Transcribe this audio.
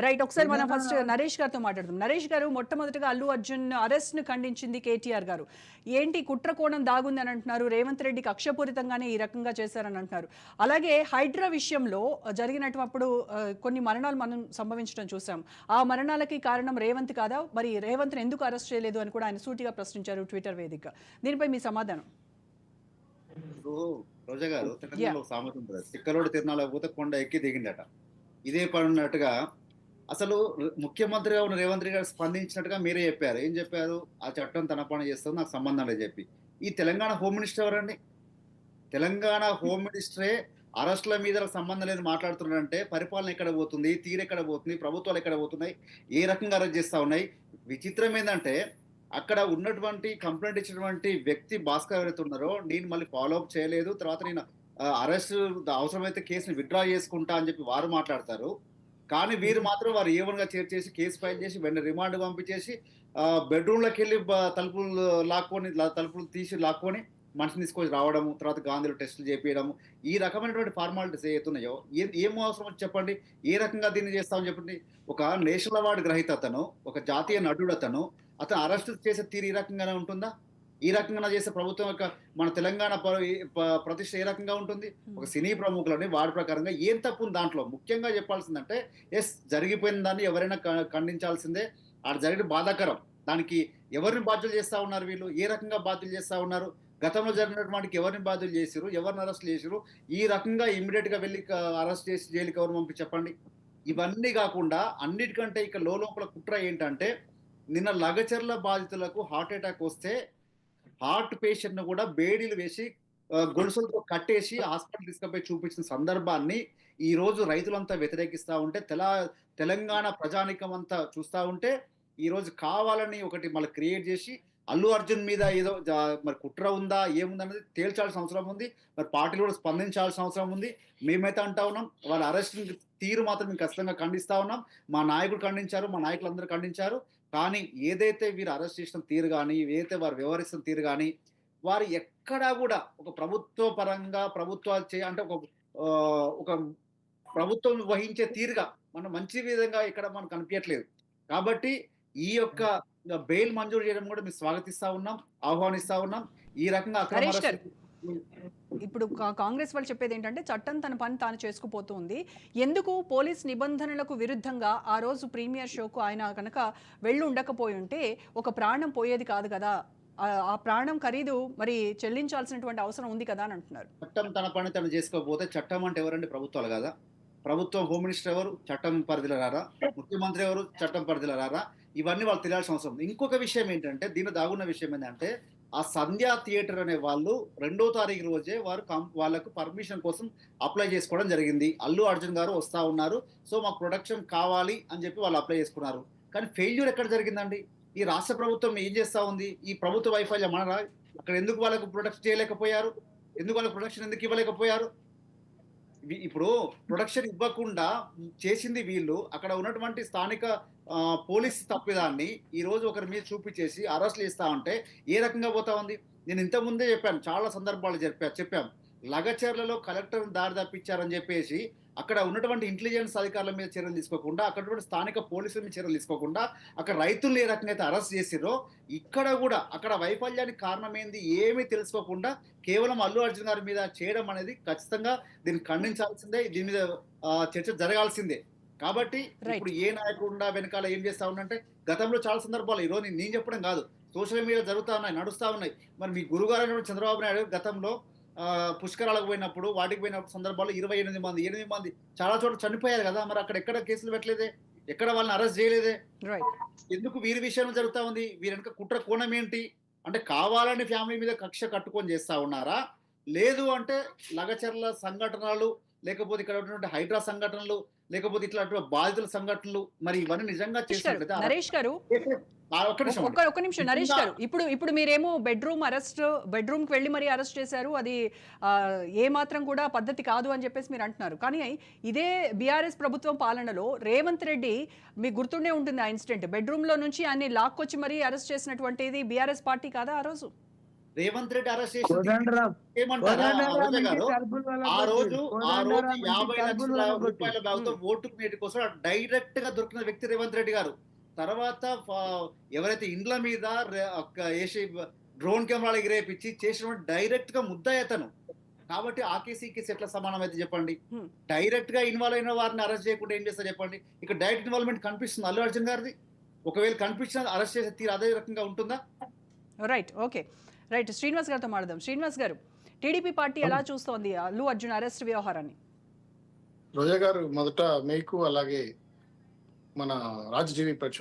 Right ఒకసారి మనం first Naresh గారితో మాట్లాడదాం. నరేష్ గారు మొట్టమొదటిగా అల్లు అర్జున్ అరెస్ట్ను ఖండించింది కేటీఆర్ గారు. ఏంటి కుట్ర కోణం దాగుంది అని అంటున్నారు రేవంత్ రెడ్డి కక్షపూరితంగానే ఈ రకంగా చేశారని అంటున్నారు. అలాగే హైడ్రా విషయంలో జరిగినప్పుడు ఆ, కొన్ని మరణాలు మనం సంభవించడం చూసాం. ఆ మరణాలకి కారణం రేవంత్ కాదా? మరి రేవంత్ ఎందుకు అరెస్ట్ చేయలేదు అని కూడా ఆయన సూటిగా ప్రశ్నించారు ట్విట్టర్ వేదిక. దీనిపై మీ సమాధానం. రోజా గారు సామెత తిక్కలోడు పోతే కొండ ఎక్కి దిగిందట. ఇదే పడినట్టుగా అసలు ముఖ్యమంత్రిగా ఉన్న రేవంత్ రెడ్డి గారు స్పందించినట్టుగా మీరే చెప్పారు. ఏం చెప్పారు? ఆ చట్టం తన పని చేస్తుంది నాకు సంబంధం లేదు చెప్పి. ఈ తెలంగాణ హోమ్ మినిస్టర్ ఎవరండి? తెలంగాణ హోమ్ మినిస్టరే అరెస్టుల మీద సంబంధం లేదు మాట్లాడుతున్నారంటే పరిపాలన ఎక్కడ పోతుంది? తీరు ఎక్కడ పోతుంది? ప్రభుత్వాలు ఎక్కడ పోతున్నాయి? ఏ రకంగా అరెస్ట్ చేస్తా ఉన్నాయి? విచిత్రం ఏంటంటే అక్కడ ఉన్నటువంటి కంప్లైంట్ ఇచ్చినటువంటి వ్యక్తి భాస్కర్ ఎవరైతే ఉన్నారో నేను మళ్ళీ ఫాలో అప్ చేయలేదు. తర్వాత నేను అరెస్ట్ అవసరమైతే కేసుని విత్డ్రా చేసుకుంటా అని చెప్పి వారు మాట్లాడతారు. కానీ వీరు మాత్రం వారు ఏవన్గా చేర్చేసి కేసు ఫైల్ చేసి వెంటనే రిమాండ్ పంపించేసి బెడ్రూమ్లోకి వెళ్ళి తలుపులు లాక్కొని తలుపులు తీసి లాక్కొని మనిషిని తీసుకొచ్చి రావడము తర్వాత గాంధీలో టెస్టులు చేపించడము ఈ రకమైనటువంటి ఫార్మాలిటీస్ ఏతున్నాయో ఏ ఏం అవసరం చెప్పండి? ఏ రకంగా దీన్ని చేస్తామని చెప్పండి? ఒక నేషనల్ అవార్డు గ్రహీత అతను ఒక జాతీయ నటుడు అతను అతను అరెస్ట్ చేసే తీరు ఈ రకంగానే ఉంటుందా? ఈ రకంగా చేసే ప్రభుత్వం యొక్క మన తెలంగాణ ప్రతిష్ట ఏ రకంగా ఉంటుంది? ఒక సినీ ప్రముఖులని వాడి ప్రకారంగా ఏం తప్పు ఉంది దాంట్లో? ముఖ్యంగా చెప్పాల్సిందంటే ఎస్ జరిగిపోయిన దాన్ని ఎవరైనా ఖండించాల్సిందే. ఆడ జరిగిన బాధాకరం. దానికి ఎవరిని బాధ్యులు చేస్తా ఉన్నారు వీళ్ళు? ఏ రకంగా బాధ్యులు చేస్తా ఉన్నారు? గతంలో జరిగినటువంటి ఎవరిని బాధ్యులు చేసిరు ఎవరిని అరెస్ట్ చేసిరు ఈ రకంగా ఇమ్మీడియట్గా వెళ్ళి అరెస్ట్ చేసి జైలుకి ఎవరు పంపి చెప్పండి. ఇవన్నీ కాకుండా అన్నిటికంటే ఇక లోపల కుట్ర ఏంటంటే నిన్న లగచర్ల బాధితులకు హార్ట్ అటాక్ వస్తే హార్ట్ పేషెంట్ను కూడా బేడీలు వేసి గొలుసులతో కట్టేసి హాస్పిటల్ తీసుకుపోయి చూపించిన సందర్భాన్ని ఈ రోజు రైతులంతా వ్యతిరేకిస్తా ఉంటే తెల తెలంగాణ ప్రజానికం అంతా చూస్తా ఉంటే ఈ రోజు కావాలని ఒకటి మళ్ళీ క్రియేట్ చేసి అల్లు అర్జున్ మీద ఏదో మరి కుట్ర ఉందా ఏముందనేది తేల్చాల్సిన అవసరం ఉంది. మరి పార్టీలు కూడా స్పందించాల్సిన అవసరం ఉంది. మేమైతే అంటా ఉన్నాం వాళ్ళ అరెస్ట్ తీరు మాత్రం మేము ఖచ్చితంగా ఖండిస్తా ఉన్నాం. మా నాయకుడు ఖండించారు మా నాయకులు అందరూ ఖండించారు. కానీ ఏదైతే వీరు అరెస్ట్ చేసిన తీరు కానీ ఏదైతే వారు వ్యవహరిస్తున్న తీరు కానీ వారు ఎక్కడా కూడా ఒక ప్రభుత్వ పరంగా ప్రభుత్వాలు చే అంటే ఒక ఒక ప్రభుత్వం వహించే తీరుగా మనం మంచి విధంగా ఇక్కడ మనకు కనిపించట్లేదు. కాబట్టి ఈ యొక్క బెయిల్ మంజూరు చేయడం కూడా మేము స్వాగతిస్తా ఉన్నాం ఆహ్వానిస్తా ఉన్నాం. ఈ రకంగా అక్రమ ఇప్పుడు కాంగ్రెస్ వాళ్ళు చెప్పేది ఏంటంటే చట్టం తన పని తాను చేసుకుపోతుంది. ఎందుకు? పోలీస్ నిబంధనలకు విరుద్ధంగా ఆ రోజు ప్రీమియర్ షోకు ఆయన కనుక వెళ్ళి ఉండకపోయి ఉంటే ఒక ప్రాణం పోయేది కాదు కదా. ఆ- ఆ ప్రాణం ఖరీదు మరి చెల్లించాల్సినటువంటి అవసరం ఉంది కదా అని అంటున్నారు. చట్టం తన పని తను చేసుకోకపోతే చట్టం అంటే ఎవరండి? ప్రభుత్వాలు కదా? ప్రభుత్వం హోమ్ మినిస్టర్ ఎవరు? చట్టం పరిధిలో రారా? ముఖ్యమంత్రి ఎవరు? చట్టం పరిధిలో రారా? ఇవన్నీ వాళ్ళు తెలియాల్సిన అవసరం ఉంది. ఇంకొక విషయం ఏంటంటే దీని దాగున్న విషయం ఏంటంటే ఆ సంధ్యా థియేటర్ అనే వాళ్ళు రెండో తారీఖు రోజే వారు వాళ్ళకు పర్మిషన్ కోసం అప్లై చేసుకోవడం జరిగింది. అల్లు అర్జున్ గారు వస్తూ ఉన్నారు. సో మాకు ప్రొడక్షన్ కావాలి అని చెప్పి వాళ్ళు అప్లై చేసుకున్నారు. కానీ ఫెయిల్యూర్ ఎక్కడ జరిగిందండి? ఈ రాష్ట్ర ప్రభుత్వం ఏం చేస్తూ ఉంది? ఈ ప్రభుత్వ వైఫల్యం అనరా అక్కడ ఎందుకు వాళ్ళకు ప్రొడక్షన్ చేయలేకపోయారు? ఎందుకు వాళ్ళకి ప్రొడక్షన్ ఎందుకు ఇవ్వలేకపోయారు? ఇప్పుడు ప్రొడక్షన్ ఇవ్వకుండా చేసింది వీళ్ళు. అక్కడ ఉన్నటువంటి స్థానిక పోలీస్ తప్పిదాన్ని ఈ రోజు ఒకరి మీద చూపించేసి అరెస్ట్లు ఇస్తా ఉంటే ఏ రకంగా పోతా ఉంది? నేను ఇంతకుముందే ముందే చెప్పాను చాలా సందర్భాలు చెప్పా చెప్పాము లగచర్లలో కలెక్టర్ దారి తప్పించారని చెప్పేసి అక్కడ ఉన్నటువంటి ఇంటెలిజెన్స్ అధికారుల మీద చర్యలు తీసుకోకుండా అక్కడ స్థానిక పోలీసుల మీద చర్యలు తీసుకోకుండా అక్కడ రైతులు ఏ రకంగా అయితే అరెస్ట్ చేసిరో ఇక్కడ కూడా అక్కడ వైఫల్యానికి కారణం ఏంది ఏమీ తెలుసుకోకుండా కేవలం అల్లు అర్జున్ గారి మీద చేయడం అనేది ఖచ్చితంగా దీన్ని ఖండించాల్సిందే దీని మీద చర్చ జరగాల్సిందే కాబట్టి. ఇప్పుడు ఏ నాయకుడు వెనకాల ఏం చేస్తా ఉన్నంటే గతంలో చాలా సందర్భాలు ఈరోజు నేను నేను చెప్పడం కాదు సోషల్ మీడియా జరుగుతా ఉన్నాయి నడుస్తా ఉన్నాయి మరి మీ గురుగారు చంద్రబాబు నాయుడు గతంలో పుష్కరాలకు పోయినప్పుడు వాటికి పోయినప్పుడు సందర్భాల్లో ఇరవై ఎనిమిది మంది ఎనిమిది మంది చాలా చోట్ల చనిపోయారు కదా మరి అక్కడ ఎక్కడ కేసులు పెట్టలేదే? ఎక్కడ వాళ్ళని అరెస్ట్ చేయలేదే? ఎందుకు వీరి విషయంలో జరుగుతా ఉంది? వీరి వెనక కుట్ర కోణం ఏంటి? అంటే కావాలని ఫ్యామిలీ మీద కక్ష కట్టుకొని చేస్తా ఉన్నారా? లేదు అంటే లగచర్ల సంఘటనలు లేకపోతే ఇక్కడ ఉన్నటువంటి హైడ్రా సంఘటనలు లేకపోతే ఇట్లా బాధితుల సంఘటనలు మరి ఇవన్నీ నిజంగా చేసినట్లయితే నరేష్ గారు ఒక్క నిమిషం ఒక్క ఒక్క నిమిషం నరేష్ గారు ఇప్పుడు ఇప్పుడు మీరేమో బెడ్రూమ్ అరెస్ట్ బెడ్రూమ్కి వెళ్ళి మరీ అరెస్ట్ చేశారు అది ఏ మాత్రం కూడా పద్ధతి కాదు అని చెప్పేసి మీరు అంటున్నారు. కానీ ఇదే బీఆర్ఎస్ ప్రభుత్వం పాలనలో రేవంత్ రెడ్డి మీకు గుర్తుండే ఉంటుంది ఆ ఇన్సిడెంట్. బెడ్రూమ్లో నుంచి అన్ని లాక్కొచ్చి మరీ అరెస్ట్ చేసినటువంటిది బీఆర్ఎస్ పార్టీ కాదా ఆ రోజు? రేవంత్ రెడ్డి అరెస్ట్ చేసి ఏమంటారా? ఆ రోజు ఆ రోజు యాభై లక్షల. రూపాయల బాగుతో ఓటు నేటి కోసం డైరెక్ట్గా దొరికిన వ్యక్తి రేవంత్ రెడ్డి గారు. తర్వాత ఎవరైతే ఇండ్ల మీద వేసి డ్రోన్ కెమెరాలు ఎగిరేపించి చేసినటువంటి డైరెక్ట్గా ముద్దాయి అతను కాబట్టి ఆ కేసు ఈ కేసు ఎట్లా సమానం అయితే చెప్పండి. డైరెక్ట్గా ఇన్వాల్వ్ అయిన వారిని అరెస్ట్ చేయకుండా ఏం చేస్తారు చెప్పండి? ఇక్కడ డైరెక్ట్ ఇన్వాల్వ్మెంట్ కనిపిస్తుంది అల్లు అర్జున్ గారిది. ఒకవేళ కనిపించిన అరెస్ట్ చేసే తీరు అదే రకంగా ఉంటుందా? రైట్ ఓకే రైట్ శ్రీనివాస్ గారితో మాట్లాడదాం. శ్రీనివాస్ గారు టీడీపీ పార్టీ ఎలా చూస్తోంది? అల్లు అర్జున్ అరెస్ట్ వ్యవహారాన్ని. రోజా గారు మొదట మీకు అలాగే మన రాజజీవి ప్రేక్షకులు